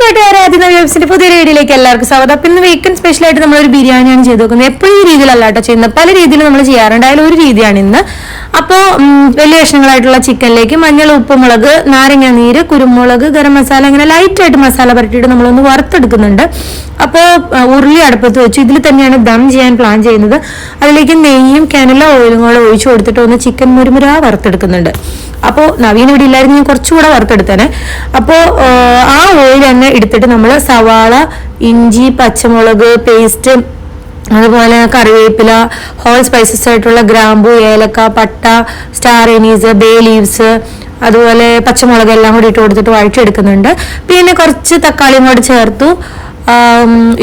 കൂട്ടുകാരെ ആദ്യം വ്യൂസിന്റെ പുതിയ വീഡിയോയിലേക്ക് എല്ലാവർക്കും സ്വാഗതം. അപ്പം ഇന്ന് വീക്കെൻഡ് സ്പെഷ്യൽ ആയിട്ട് നമ്മളൊരു ബിരിയാണിയാണ് ചെയ്ത് നോക്കുന്നത്. എപ്പോഴും രീതിയിലല്ല കേട്ടോ ചെയ്യുന്നത്. പല രീതിയിൽ നമ്മൾ ചെയ്യാറുണ്ട്. അതിൽ ഒരു രീതിയാണ് ഇന്ന്. അപ്പോൾ വലിയ കഷ്ണങ്ങളായിട്ടുള്ള ചിക്കനിലേക്ക് മഞ്ഞൾ ഉപ്പ് മുളക് നാരങ്ങ നീര് കുരുമുളക് ഗരം മസാല അങ്ങനെ ലൈറ്റ് ആയിട്ട് മസാല പരട്ടിയിട്ട് നമ്മളൊന്ന് വറുത്തെടുക്കുന്നുണ്ട്. അപ്പോൾ ഉരുളി അടുപ്പത്ത് വെച്ചു. ഇതിൽ തന്നെയാണ് ദം ചെയ്യാൻ പ്ലാൻ ചെയ്യുന്നത്. അതിലേക്ക് നെയ്യും കനല ഓയിലും കൂടെ ഒഴിച്ചു കൊടുത്തിട്ട് ഒന്ന് ചിക്കൻ മുരുമുര വറുത്തെടുക്കുന്നുണ്ട്. അപ്പോൾ നവീൻ ഇവിടെ ഇല്ലായിരുന്നു. ഞാൻ കുറച്ചുകൂടെ വറുത്തെടുത്തേനെ. അപ്പോൾ ആ ഓയിൽ തന്നെ എടുത്തിട്ട് നമ്മൾ സവാള ഇഞ്ചി പച്ചമുളക് പേസ്റ്റ് അതുപോലെ കറിവേപ്പില ഹോൾ സ്പൈസസ് ആയിട്ടുള്ള ഗ്രാമ്പു ഏലക്ക പട്ട സ്റ്റാർ എനീസ് ബേ ലീവ്സ് അതുപോലെ പച്ചമുളക് എല്ലാം കൂടി ഇട്ട് കൊടുത്തിട്ട് വഴറ്റിയെടുക്കുന്നുണ്ട്. പിന്നെ കുറച്ച് തക്കാളിയും കൂടി ചേർത്തു.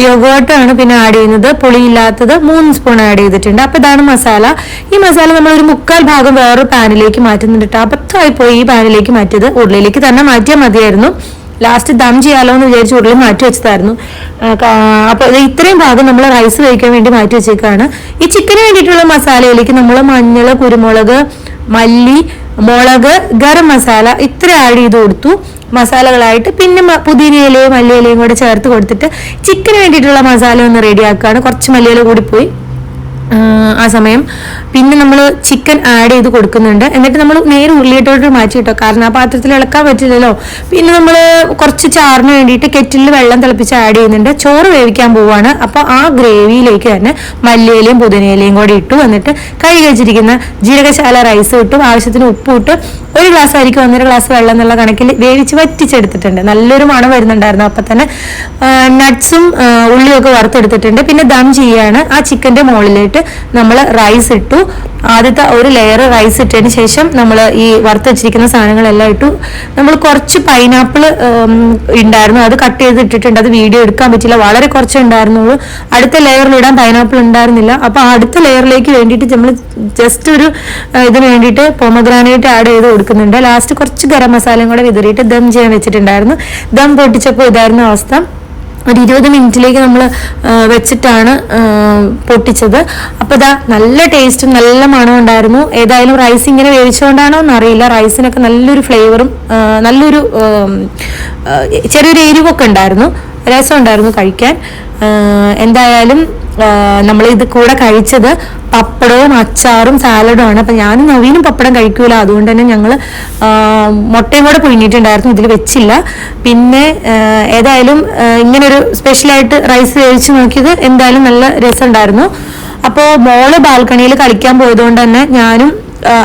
യോഗോട്ടാണ് പിന്നെ ആഡ് ചെയ്യുന്നത്. പുളിയില്ലാത്തത് മൂന്ന് സ്പൂൺ ആഡ് ചെയ്തിട്ടുണ്ട്. അപ്പൊ ഇതാണ് മസാല. ഈ മസാല നമ്മൾ ഒരു മുക്കാൽ ഭാഗം വേറൊരു പാനിലേക്ക് മാറ്റുന്നുണ്ട് അബദ്ധമായി പോയി ഈ പാനിലേക്ക് മാറ്റിയത്. ഉരുളിയിലേക്ക് തന്നെ മാറ്റിയാൽ മതിയായിരുന്നു. ലാസ്റ്റ് ദം ചെയ്യാലോ എന്ന് വിചാരിച്ച് ഉരുളി മാറ്റി വെച്ചതായിരുന്നു. അപ്പോൾ ഇത്രയും ഭാഗം നമ്മൾ റൈസ് കഴിക്കാൻ വേണ്ടി മാറ്റി വെച്ചേക്കാണ്. ഈ ചിക്കന് വേണ്ടിയിട്ടുള്ള മസാലയിലേക്ക് നമ്മൾ മഞ്ഞൾ കുരുമുളക് മല്ലി മുളക് ഗരം മസാല ഇത്ര ആഡ് ചെയ്ത് കൊടുത്തു. മസാലകളായിട്ട് പിന്നെ പുതിനയിലയും മല്ലിയിലയും കൂടെ ചേർത്ത് കൊടുത്തിട്ട് ചിക്കന് വേണ്ടിയിട്ടുള്ള മസാല ഒന്ന് റെഡിയാക്കുകയാണ് കുറച്ച് മല്ലിയില കൂടി പോയി. ആ സമയം. പിന്നെ നമ്മൾ ചിക്കൻ ആഡ് ചെയ്ത് കൊടുക്കുന്നുണ്ട്. എന്നിട്ട് നമ്മൾ നേരെ ഉള്ളിയിട്ടോട്ട് മാറ്റി കിട്ടോ കാരണം ആ പാത്രത്തിൽ ഇളക്കാൻ പറ്റില്ലല്ലോ. പിന്നെ നമ്മൾ കുറച്ച് ചാറിന് വേണ്ടിയിട്ട് കെറ്റിലിൽ വെള്ളം തിളപ്പിച്ച് ആഡ് ചെയ്യുന്നുണ്ട്. ചോറ് വേവിക്കാൻ പോവാണ്. അപ്പോൾ ആ ഗ്രേവിയിലേക്ക് തന്നെ മല്ലിയിലയും പുതിനയിലയും കൂടി ഇട്ടു. എന്നിട്ട് കഴുകി വെച്ചിരിക്കുന്ന ജീരകശാല റൈസ് ഇട്ടു. ആവശ്യത്തിന് ഉപ്പ് ഇട്ട് ഒരു ഗ്ലാസ് ആയിരിക്കും ഒന്നര ഗ്ലാസ് വെള്ളം എന്നുള്ള കണക്കിൽ വേവിച്ച് വറ്റിച്ചെടുത്തിട്ടുണ്ട്. നല്ലൊരു മണം വരുന്നുണ്ടായിരുന്നു. അപ്പം തന്നെ നട്ട്സും ഉള്ളിയും ഒക്കെ വറുത്തെടുത്തിട്ടുണ്ട്. പിന്നെ ദം ചെയ്യാണ്. ആ ചിക്കന്റെ മുകളിലേക്ക് നമ്മൾ റൈസ് ഇട്ടു. ആദ്യത്തെ ഒരു ലെയർ റൈസ് ഇട്ടതിന് ശേഷം നമ്മൾ ഈ വറുത്ത് വെച്ചിരിക്കുന്ന സാധനങ്ങളെല്ലാം ഇട്ടു. നമ്മൾ കുറച്ച് പൈനാപ്പിൾ ഉണ്ടായിരുന്നു. അത് കട്ട് ചെയ്ത് ഇട്ടിട്ടുണ്ട്. അത് വീഡിയോ എടുക്കാൻ പറ്റില്ല. വളരെ കുറച്ച് ഉണ്ടായിരുന്നുള്ളൂ. അടുത്ത ലെയറിൽ ഇടാൻ പൈനാപ്പിൾ ഉണ്ടായിരുന്നില്ല. അപ്പൊ അടുത്ത ലെയറിലേക്ക് വേണ്ടിയിട്ട് നമ്മൾ ജസ്റ്റ് ഒരു ഇതിന് വേണ്ടിയിട്ട് പൊമഗ്രാനൈറ്റ് ആഡ് ചെയ്ത് കൊടുക്കുന്നുണ്ട്. ലാസ്റ്റ് കുറച്ച് ഗരം മസാലയും കൂടെ വിതറിയിട്ട് ദം ചെയ്യാൻ വെച്ചിട്ടുണ്ടായിരുന്നു. ദം പൊട്ടിച്ചപ്പോൾ ഇതായിരുന്നു അവസ്ഥ. ഒരു ഇരുപത് മിനിറ്റിലേക്ക് നമ്മൾ വെച്ചിട്ടാണ് പൊട്ടിച്ചത്. അപ്പോൾ ഇതാ നല്ല ടേസ്റ്റും നല്ല മണവും ഉണ്ടായിരുന്നു. ഏതായാലും റൈസ് ഇങ്ങനെ വേവിച്ചുകൊണ്ടാണോ എന്നറിയില്ല. റൈസിനൊക്കെ നല്ലൊരു ഫ്ലേവറും നല്ലൊരു ചെറിയൊരു എരിവൊക്കെ ഉണ്ടായിരുന്നു. രസം ഉണ്ടായിരുന്നു കഴിക്കാൻ. എന്തായാലും നമ്മൾ ഇത് കൂടെ കഴിച്ചത് പപ്പടവും അച്ചാറും സാലഡും ആണ്. അപ്പൊ ഞാനും നവീനും പപ്പടം കഴിക്കൂല. അതുകൊണ്ട് തന്നെ ഞങ്ങൾ മുട്ടയും കൂടെ പുഴുങ്ങിയിട്ടുണ്ടായിരുന്നു. ഇതിൽ വെച്ചില്ല. പിന്നെ ഏതായാലും ഇങ്ങനൊരു സ്പെഷ്യലായിട്ട് റൈസ് വേവിച്ച് നോക്കിയത് എന്തായാലും നല്ല രസമുണ്ടായിരുന്നു. അപ്പോൾ മോൾ ബാൽക്കണിയിൽ കളിക്കാൻ പോയതുകൊണ്ട് തന്നെ ഞാനും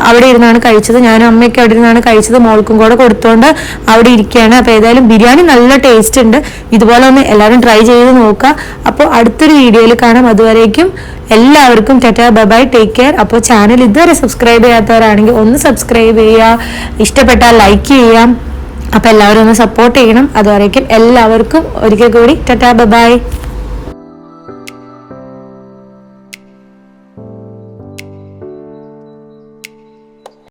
അവിടെ ഇരുന്നാണ് കഴിച്ചത്. ഞാനും അമ്മയൊക്കെ അവിടെ ഇരുന്നാണ് കഴിച്ചത്. മോൾക്കും കൂടെ കൊടുത്തോണ്ട് അവിടെ ഇരിക്കുകയാണ്. അപ്പോൾ ഏതായാലും ബിരിയാണി നല്ല ടേസ്റ്റ് ഉണ്ട്. ഇതുപോലെ ഒന്ന് എല്ലാവരും ട്രൈ ചെയ്ത് നോക്കുക. അപ്പോൾ അടുത്തൊരു വീഡിയോയിൽ കാണാം. അതുവരേക്കും എല്ലാവർക്കും ടെറ്റാ ബൈ ടേക്ക് കെയർ അപ്പോൾ ചാനൽ ഇതുവരെ സബ്സ്ക്രൈബ് ചെയ്യാത്തവരാണെങ്കിൽ ഒന്ന് സബ്സ്ക്രൈബ് ചെയ്യുക. ഇഷ്ടപ്പെട്ടാൽ ലൈക്ക് ചെയ്യാം അപ്പോൾ എല്ലാവരും ഒന്ന് സപ്പോർട്ട് ചെയ്യണം. അതുവരേക്കും എല്ലാവർക്കും ഒരിക്കൽ കൂടി ടെറ്റാ ബൈ.